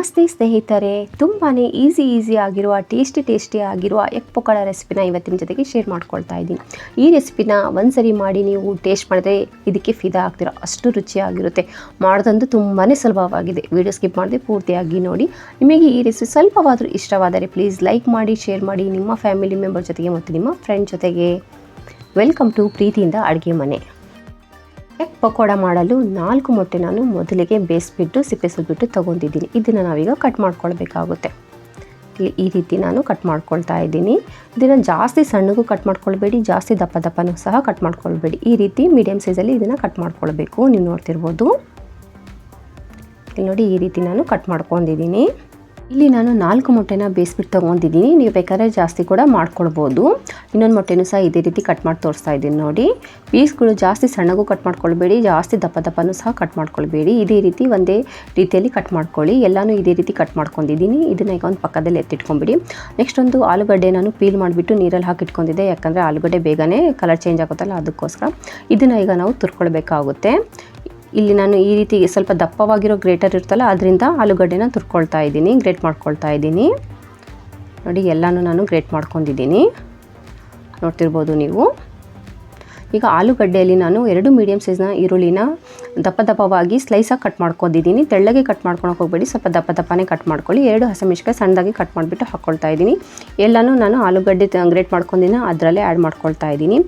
ನಮಸ್ತೆ ಸ್ನೇಹಿತರೆ ತುಂಬಾ ಈಸಿ ಈಸಿ ಆಗಿರುವ ಟೇಸ್ಟಿ ಟೇಸ್ಟಿ ಆಗಿರುವ ಎಗ್ ಪಕೋಡ ರೆಸಿಪಿನ ಇವತ್ತಿನ ಜೊತೆಗೆ ಶೇರ್ ಮಾಡ್ಕೊಳ್ತಾ ಇದ್ದೀನಿ. ಈ ರೆಸಿಪಿನ ಒಂದ್ಸರಿ ಮಾಡಿ ನೀವು ಟೇಸ್ಟ್ ಮಾಡಿದ್ರೆ ಇದಕ್ಕೆ ಫಿದಾ ಆಗ್ತೀರ ಅಷ್ಟು ರುಚಿಯಾಗಿರುತ್ತೆ. ಮಾಡೋದಂದು ತುಂಬಾ ಸುಲಭವಾಗಿದೆ. ವಿಡಿಯೋ ಸ್ಕಿಪ್ ಮಾಡದೆ ಪೂರ್ತಿಯಾಗಿ ನೋಡಿ. ನಿಮಗೆ ಈ ರೆಸಿಪಿ ಸ್ವಲ್ಪವಾದರೂ ಇಷ್ಟವಾದರೆ ಪ್ಲೀಸ್ ಲೈಕ್ ಮಾಡಿ ಶೇರ್ ಮಾಡಿ. ನಿಮ್ಮ ಫ್ಯಾಮಿಲಿ ಮೆಂಬರ್ ಜೊತೆಗೆ ಮತ್ತು ನಿಮ್ಮ ಫ್ರೆಂಡ್ ಜೊತೆಗೆ. ವೆಲ್ಕಮ್ ಟು ಪ್ರೀತಿಯಿಂದ ಅಡುಗೆ ಮನೆ. ಎಗ್ ಪಕೋಡ ಮಾಡಲು ನಾಲ್ಕು ಮೊಟ್ಟೆ ನಾನು ಮೊದಲಿಗೆ ಬೇಯಿಸ್ಬಿಟ್ಟು ಸಿಪ್ಪೆ ಸುಲ್ಬಿಟ್ಟು ತೊಗೊಂಡಿದ್ದೀನಿ. ಇದನ್ನು ನಾವೀಗ ಕಟ್ ಮಾಡ್ಕೊಳ್ಬೇಕಾಗುತ್ತೆ. ಇಲ್ಲಿ ಈ ರೀತಿ ನಾನು ಕಟ್ ಮಾಡ್ಕೊಳ್ತಾ ಇದ್ದೀನಿ. ಇದನ್ನು ಜಾಸ್ತಿ ಸಣ್ಣಗೂ ಕಟ್ ಮಾಡ್ಕೊಳ್ಬೇಡಿ, ಜಾಸ್ತಿ ದಪ್ಪ ದಪ್ಪನೂ ಸಹ ಕಟ್ ಮಾಡ್ಕೊಳ್ಬೇಡಿ. ಈ ರೀತಿ ಮೀಡಿಯಮ್ ಸೈಜಲ್ಲಿ ಇದನ್ನು ಕಟ್ ಮಾಡ್ಕೊಳ್ಬೇಕು. ನೀವು ನೋಡ್ತಿರ್ಬೋದು. ಇಲ್ಲಿ ನೋಡಿ ಈ ರೀತಿ ನಾನು ಕಟ್ ಮಾಡ್ಕೊಂಡಿದ್ದೀನಿ. ಇಲ್ಲಿ ನಾನು ನಾಲ್ಕು ಮೊಟ್ಟೆನ ಬೇಯಿಸ್ಬಿಟ್ಟು ತೊಗೊಂಡಿದ್ದೀನಿ. ನೀವು ಬೇಕಾದ್ರೆ ಜಾಸ್ತಿ ಕೂಡ ಮಾಡ್ಕೊಳ್ಬೋದು. ಇನ್ನೊಂದು ಮೊಟ್ಟೆನೂ ಸಹ ಇದೇ ರೀತಿ ಕಟ್ ಮಾಡಿ ತೋರಿಸ್ತಾ ಇದ್ದೀನಿ ನೋಡಿ. ಪೀಸ್ಗಳು ಜಾಸ್ತಿ ಸಣ್ಣಗೂ ಕಟ್ ಮಾಡ್ಕೊಳ್ಬೇಡಿ, ಜಾಸ್ತಿ ದಪ್ಪ ದಪ್ಪನೂ ಸಹ ಕಟ್ ಮಾಡ್ಕೊಳ್ಬೇಡಿ. ಇದೇ ರೀತಿ ಒಂದೇ ರೀತಿಯಲ್ಲಿ ಕಟ್ ಮಾಡ್ಕೊಳ್ಳಿ. ಎಲ್ಲನೂ ಇದೇ ರೀತಿ ಕಟ್ ಮಾಡ್ಕೊಂಡಿದ್ದೀನಿ. ಇದನ್ನ ಈಗ ಒಂದು ಪಕ್ಕದಲ್ಲಿ ಎತ್ತಿಟ್ಕೊಂಬಿಡಿ. ನೆಕ್ಸ್ಟ್ ಒಂದು ಆಲೂಗಡ್ಡೆ ನಾನು ಪೀಲ್ ಮಾಡಿಬಿಟ್ಟು ನೀರಲ್ಲಿ ಹಾಕಿಟ್ಕೊಂಡಿದ್ದೆ ಯಾಕಂದರೆ ಆಲೂಗಡ್ಡೆ ಬೇಗನೆ ಕಲರ್ ಚೇಂಜ್ ಆಗುತ್ತಲ್ಲ, ಅದಕ್ಕೋಸ್ಕರ. ಇದನ್ನು ಈಗ ನಾವು ತುರ್ಕೊಳ್ಬೇಕಾಗುತ್ತೆ. ಇಲ್ಲಿ ನಾನು ಈ ರೀತಿ ಸ್ವಲ್ಪ ದಪ್ಪವಾಗಿರೋ ಗ್ರೇಟರ್ ಇರ್ತಲ್ಲ ಅದರಿಂದ ಆಲೂಗಡ್ಡೆನ ತುರ್ಕೊಳ್ತಾ ಇದ್ದೀನಿ, ಗ್ರೇಟ್ ಮಾಡ್ಕೊಳ್ತಾ ಇದ್ದೀನಿ. ನೋಡಿ, ಎಲ್ಲನೂ ನಾನು ಗ್ರೇಟ್ ಮಾಡ್ಕೊಂಡಿದ್ದೀನಿ. ನೋಡ್ತಿರ್ಬೋದು ನೀವು. ಈಗ ಆಲೂಗಡ್ಡೆಯಲ್ಲಿ ನಾನು ಎರಡು ಮೀಡಿಯಮ್ ಸೈಜ್ನ ಈರುಳ್ಳಿನ ದಪ್ಪ ದಪ್ಪವಾಗಿ ಸ್ಲೈಸಾಗಿ ಕಟ್ ಮಾಡ್ಕೊಂಡಿದ್ದೀನಿ ತೆಳ್ಳಗೆ ಕಟ್ ಮಾಡ್ಕೊಳಕ್ಕೆ ಹೋಗಬೇಡಿ. ಸ್ವಲ್ಪ ದಪ್ಪ ದಪ್ಪನೇ ಕಟ್ ಮಾಡ್ಕೊಳ್ಳಿ. ಎರಡು ಹಸಿಮೆಣ್ಸಿಕಾಯಿ ಸಣ್ಣದಾಗಿ ಕಟ್ ಮಾಡಿಬಿಟ್ಟು ಹಾಕ್ಕೊಳ್ತಾ ಇದ್ದೀನಿ. ಎಲ್ಲನೂ ನಾನು ಆಲೂಗಡ್ಡೆ ಗ್ರೇಟ್ ಮಾಡ್ಕೊಂಡಿನ ಅದರಲ್ಲೇ ಆ್ಯಡ್ ಮಾಡ್ಕೊಳ್ತಾ ಇದ್ದೀನಿ.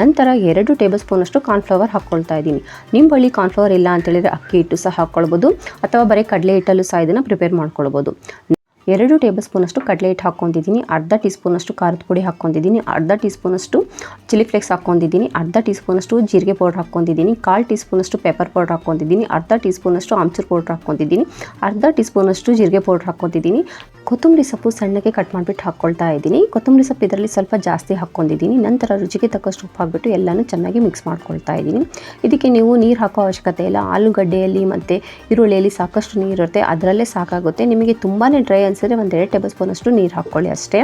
ನಂತರ ಎರಡು ಟೇಬಲ್ ಸ್ಪೂನಷ್ಟು ಕಾರ್ನ್ಫ್ಲವರ್ ಹಾಕ್ಕೊಳ್ತಾ ಇದ್ದೀನಿ. ನಿಮ್ಮ ಬಳಿ ಕಾರ್ನ್ಫ್ಲವರ್ ಇಲ್ಲ ಅಂತೇಳಿದರೆ ಅಕ್ಕಿ ಹಿಟ್ಟು ಸಹ ಹಾಕ್ಕೊಳ್ಬೋದು ಅಥವಾ ಬರೀ ಕಡಲೆ ಹಿಟ್ಟಲ್ಲೂ ಸಹ ಇದನ್ನು ಪ್ರಿಪೇರ್ ಮಾಡ್ಕೊಳ್ಬೋದು. ಎರಡು ಟೇಬಲ್ ಸ್ಪೂನಷ್ಟು ಕಡಲೆ ಹಿಟ್ಟು ಹಾಕ್ಕೊಂಡಿದ್ದೀನಿ. ಅರ್ಧ ಟೀ ಸ್ಪೂನಷ್ಟು ಖಾರದ ಪುಡಿ ಹಾಕ್ಕೊಂಡಿದ್ದೀನಿ. ಅರ್ಧ ಟೀ ಸ್ಪೂನಷ್ಟು ಚಿಲ್ಲಿ ಫ್ಲೇಕ್ಸ್ ಹಾಕ್ಕೊಂಡಿದ್ದೀನಿ. ಅರ್ಧ ಟೀ ಸ್ಪೂನಷ್ಟು ಜೀರಿಗೆ ಪೌಡ್ರ್ ಹಾಕ್ಕೊಂಡಿದ್ದೀನಿ. ಕಾಲು ಟೀ ಸ್ಪೂನಷ್ಟು ಪೆಪ್ಪರ್ ಪೌಡ್ರ್ ಹಾಕ್ಕೊಂಡಿದ್ದೀನಿ. ಅರ್ಧ ಟೀ ಸ್ಪೂನಷ್ಟು ಆಮ್ಚೂರ್ ಪೌಡ್ರ್ ಹಾಕ್ಕೊಂಡಿದ್ದೀನಿ. ಅರ್ಧ ಟೀ ಸ್ಪೂನಷ್ಟು ಜೀರಿಗೆ ಪೌಡ್ರ್ ಹಾಕ್ಕೊಂಡಿದ್ದೀನಿ. ಕೊತ್ತಂಬರಿ ಸೊಪ್ಪು ಸಣ್ಣಗೆ ಕಟ್ ಮಾಡಿಬಿಟ್ಟು ಹಾಕ್ಕೊಳ್ತಾ ಇದ್ದೀನಿ. ಕೊತ್ತಂಬರಿ ಸೊಪ್ಪು ಇದರಲ್ಲಿ ಸ್ವಲ್ಪ ಜಾಸ್ತಿ ಹಾಕ್ಕೊಂಡಿದ್ದೀನಿ. ನಂತರ ರುಚಿಗೆ ತಕ್ಕಷ್ಟು ಉಪ್ಪು ಹಾಕ್ಬಿಟ್ಟು ಎಲ್ಲನೂ ಚೆನ್ನಾಗಿ ಮಿಕ್ಸ್ ಮಾಡ್ಕೊಳ್ತಾ ಇದ್ದೀನಿ. ಇದಕ್ಕೆ ನೀವು ನೀರು ಹಾಕೋ ಅವಶ್ಯಕತೆ ಇಲ್ಲ. ಆಲೂಗಡ್ಡೆಯಲ್ಲಿ ಮತ್ತು ಈರುಳ್ಳಿಯಲ್ಲಿ ಸಾಕಷ್ಟು ನೀರು ಇರುತ್ತೆ. ಅದರಲ್ಲೇ ಸಾಕಾಗುತ್ತೆ. ನಿಮಗೆ ತುಂಬಾ ಡ್ರೈ ಅನಿಸಿದ್ರೆ ಎರಡು ಟೇಬಲ್ ಸ್ಪೂನಷ್ಟು ನೀರು ಹಾಕ್ಕೊಳ್ಳಿ ಅಷ್ಟೇ.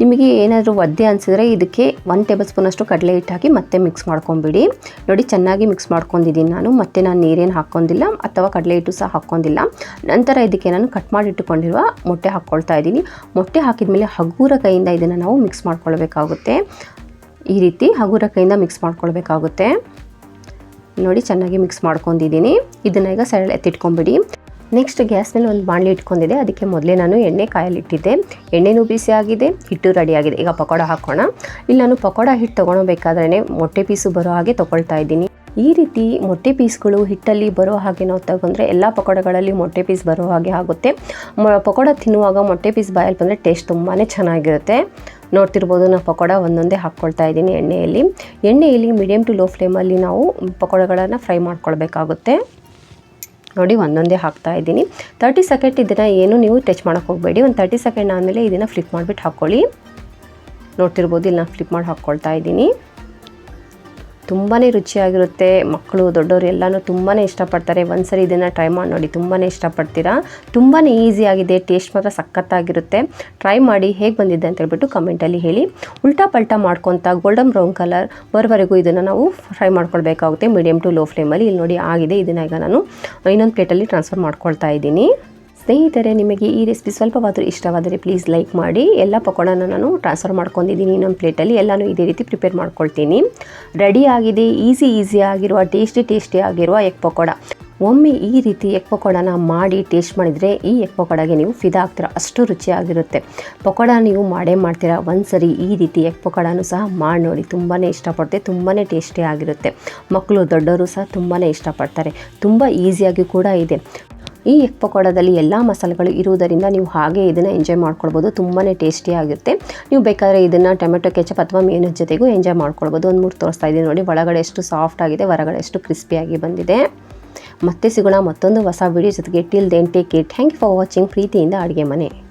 ನಿಮಗೆ ಏನಾದರೂ ಒದ್ದೆ ಅನಿಸಿದ್ರೆ ಇದಕ್ಕೆ ಒಂದು ಟೇಬಲ್ ಸ್ಪೂನಷ್ಟು ಕಡಲೆ ಹಿಟ್ಟು ಹಾಕಿ ಮತ್ತೆ ಮಿಕ್ಸ್ ಮಾಡ್ಕೊಂಬಿಡಿ. ನೋಡಿ, ಚೆನ್ನಾಗಿ ಮಿಕ್ಸ್ ಮಾಡ್ಕೊಂಡಿದ್ದೀನಿ ನಾನು. ಮತ್ತೆ ನಾನು ನೀರೇನು ಹಾಕ್ಕೊಂಡಿಲ್ಲ, ಅಥವಾ ಕಡಲೆ ಹಿಟ್ಟು ಸಹ ಹಾಕ್ಕೊಂಡಿಲ್ಲ. ನಂತರ ಇದಕ್ಕೆ ನಾನು ಕಟ್ ಮಾಡಿ ಇಟ್ಟುಕೊಂಡಿರುವ ಮೊಟ್ಟೆ ಹಾಕ್ಕೊಳ್ತಾ ಇದ್ದೀನಿ. ಮೊಟ್ಟೆ ಹಾಕಿದ ಮೇಲೆ ಹಗುರ ಕೈಯಿಂದ ಇದನ್ನು ನಾವು ಮಿಕ್ಸ್ ಮಾಡ್ಕೊಳ್ಬೇಕಾಗುತ್ತೆ. ಈ ರೀತಿ ಹಗುರ ಕೈಯಿಂದ ಮಿಕ್ಸ್ ಮಾಡ್ಕೊಳ್ಬೇಕಾಗುತ್ತೆ. ನೋಡಿ, ಚೆನ್ನಾಗಿ ಮಿಕ್ಸ್ ಮಾಡ್ಕೊಂಡಿದ್ದೀನಿ. ಇದನ್ನ ಈಗ ಸರಳ ಎತ್ತಿಟ್ಕೊಂಬಿಡಿ. ನೆಕ್ಸ್ಟ್ ಗ್ಯಾಸ್ ಮೇಲೆ ಒಂದು ಬಾಣಲಿ ಇಟ್ಕೊಂಡಿದೆ. ಅದಕ್ಕೆ ಮೊದಲೇ ನಾನು ಎಣ್ಣೆ ಕಾಯಲಿಟ್ಟಿದ್ದೆ. ಎಣ್ಣೆನೂ ಬಿಸಿ ಆಗಿದೆ, ಹಿಟ್ಟು ರೆಡಿ ಆಗಿದೆ. ಈಗ ಪಕೋಡ ಹಾಕೋಣ. ಇಲ್ಲಿ ನಾನು ಪಕೋಡ ಹಿಟ್ಟು ತೊಗೊಳಬೇಕಾದ್ರೆ ಮೊಟ್ಟೆ ಪೀಸು ಬರೋ ಹಾಗೆ ತೊಗೊಳ್ತಾ ಇದ್ದೀನಿ. ಈ ರೀತಿ ಮೊಟ್ಟೆ ಪೀಸ್ಗಳು ಹಿಟ್ಟಲ್ಲಿ ಬರೋ ಹಾಗೆ ನಾವು ತಗೊಂಡ್ರೆ ಎಲ್ಲ ಪಕೋಡಗಳಲ್ಲಿ ಮೊಟ್ಟೆ ಪೀಸ್ ಬರೋ ಹಾಗೆ ಆಗುತ್ತೆ. ಮ- ಪಕೋಡ ತಿನ್ನುವಾಗ ಮೊಟ್ಟೆ ಪೀಸ್ ಬಾಯಲ್ಲಿ ಬಂದರೆ ಟೇಸ್ಟ್ ತುಂಬಾ ಚೆನ್ನಾಗಿರುತ್ತೆ. ನೋಡ್ತಿರ್ಬೋದು ನಾನು ಪಕೋಡ ಒಂದೊಂದೇ ಹಾಕ್ಕೊಳ್ತಾ ಇದ್ದೀನಿ ಎಣ್ಣೆಯಲ್ಲಿ. ಎಣ್ಣೆಯಲ್ಲಿ ಮೀಡಿಯಮ್ ಟು ಲೋ ಫ್ಲೇಮಲ್ಲಿ ನಾವು ಪಕೋಡಗಳನ್ನು ಫ್ರೈ ಮಾಡ್ಕೊಳ್ಬೇಕಾಗುತ್ತೆ. ನೋಡಿ, ಒಂದೊಂದೇ ಹಾಕ್ತಾ ಇದ್ದೀನಿ. ತರ್ಟಿ ಸೆಕೆಂಡ್ ಇದನ್ನು ಏನು ನೀವು ಟಚ್ ಮಾಡೋಕ್ಕೆ ಹೋಗಬೇಡಿ. ಒಂದು ತರ್ಟಿ ಸೆಕೆಂಡ್ ಆದಮೇಲೆ ಇದನ್ನು ಫ್ಲಿಪ್ ಮಾಡಿಬಿಟ್ಟು ಹಾಕ್ಕೊಳ್ಳಿ ನೋಡ್ತಿರ್ಬೋದು ಇಲ್ಲಿ ನಾನು ಫ್ಲಿಪ್ ಮಾಡಿ ಹಾಕ್ಕೊಳ್ತಾ ಇದ್ದೀನಿ. ತುಂಬಾ ರುಚಿಯಾಗಿರುತ್ತೆ. ಮಕ್ಕಳು, ದೊಡ್ಡವರು ಎಲ್ಲನೂ ತುಂಬಾ ಇಷ್ಟಪಡ್ತಾರೆ. ಒಂದ್ಸರಿ ಇದನ್ನು ಟ್ರೈ ಮಾಡಿ ನೋಡಿ ತುಂಬಾ ಇಷ್ಟಪಡ್ತೀರಾ? ತುಂಬಾ ಈಸಿಯಾಗಿದೆ ಟೇಸ್ಟ್ ಮಾತ್ರ ಸಖತ್ತಾಗಿರುತ್ತೆ. ಟ್ರೈ ಮಾಡಿ ಹೇಗೆ ಬಂದಿದೆ ಅಂತ ಹೇಳ್ಬಿಟ್ಟು ಕಮೆಂಟಲ್ಲಿ ಹೇಳಿ. ಉಲ್ಟಾ ಪಲ್ಟಾ ಮಾಡ್ಕೊತ ಗೋಲ್ಡನ್ ಬ್ರೌನ್ ಕಲರ್ ಬರೋವರೆಗೂ ಇದನ್ನು ನಾವು ಫ್ರೈ ಮಾಡ್ಕೊಳ್ಬೇಕಾಗುತ್ತೆ. ಮೀಡಿಯಮ್ ಟು ಲೋ ಫ್ಲೇಮಲ್ಲಿ ಇಲ್ಲಿ ನೋಡಿ ಆಗಿದೆ, ಇದನ್ನ ಈಗ ನಾನು ಇನ್ನೊಂದು ಪ್ಲೇಟಲ್ಲಿ ಟ್ರಾನ್ಸ್ಫರ್ ಮಾಡ್ಕೊಳ್ತಾ ಇದ್ದೀನಿ. ಸ್ನೇಹಿತರೆ, ನಿಮಗೆ ಈ ರೆಸಿಪಿ ಸ್ವಲ್ಪವಾದರೂ ಇಷ್ಟವಾದರೆ ಪ್ಲೀಸ್ ಲೈಕ್ ಮಾಡಿ. ಎಲ್ಲ ಪಕೋಡನ ನಾನು ಟ್ರಾನ್ಸ್ಫರ್ ಮಾಡ್ಕೊಂಡಿದ್ದೀನಿ ಇನ್ನೊಂದು ಪ್ಲೇಟಲ್ಲಿ ಎಲ್ಲನೂ ಇದೇ ರೀತಿ ಪ್ರಿಪೇರ್ ಮಾಡ್ಕೊಳ್ತೀನಿ. ರೆಡಿ ಆಗಿದೆ ಈಸಿ ಈಸಿ ಆಗಿರುವ ಟೇಸ್ಟಿ ಟೇಸ್ಟಿ ಆಗಿರುವ ಎಗ್ ಪಕೋಡ. ಒಮ್ಮೆ ಈ ರೀತಿ ಎಗ್ ಪಕೋಡನ ಮಾಡಿ ಟೇಸ್ಟ್ ಮಾಡಿದರೆ ಈ ಎಗ್ ಪಕೋಡಗೆ ನೀವು ಫಿದಾ ಆಗ್ತೀರ? ಅಷ್ಟು ರುಚಿಯಾಗಿರುತ್ತೆ. ಪಕೋಡ ನೀವು ಮಾಡೇ ಮಾಡ್ತೀರಾ? ಒಂದ್ಸರಿ ಈ ರೀತಿ ಎಗ್ ಪಕೋಡನೂ ಸಹ ಮಾಡಿ ನೋಡಿ. ತುಂಬಾ ಇಷ್ಟಪಡ್ತೆ ತುಂಬಾ ಟೇಸ್ಟಿ ಆಗಿರುತ್ತೆ. ಮಕ್ಕಳು ದೊಡ್ಡವರು ಸಹ ತುಂಬಾ ಇಷ್ಟಪಡ್ತಾರೆ. ತುಂಬ ಈಸಿಯಾಗಿ ಕೂಡ ಇದೆ. ಈ ಎಗ್ ಪಕೋಡದಲ್ಲಿ ಎಲ್ಲ ಮಸಾಲೆಗಳು ಇರುವುದರಿಂದ ನೀವು ಹಾಗೆ ಇದನ್ನು ಎಂಜಾಯ್ ಮಾಡ್ಕೊಳ್ಬೋದು. ತುಂಬಾ ಟೇಸ್ಟಿಯಾಗಿರುತ್ತೆ ನೀವು ಬೇಕಾದರೆ ಇದನ್ನು ಟೊಮೆಟೊ ಕೆಚಪ್ ಅಥವಾ ಮೇನಸ್ ಜೊತೆಗೂ ಎಂಜಾಯ್ ಮಾಡ್ಕೊಳ್ಬೋದು. ಒಂದು ಮೂರು ತೋರಿಸ್ತಾ ಇದ್ದೀನಿ ನೋಡಿ. ಒಳಗಡೆ ಎಷ್ಟು ಸಾಫ್ಟ್ ಆಗಿದೆ, ಹೊರಗಡೆ ಎಷ್ಟು ಕ್ರಿಸ್ಪಿಯಾಗಿ ಬಂದಿದೆ. ಮತ್ತೆ ಸಿಗೋಣ ಮತ್ತೊಂದು ಹೊಸ ವಿಡಿಯೋ ಜೊತೆಗೆ. Till then take it thank you for watching ಪ್ರೀತಿಯಿಂದ ಅಡುಗೆ ಮನೆ.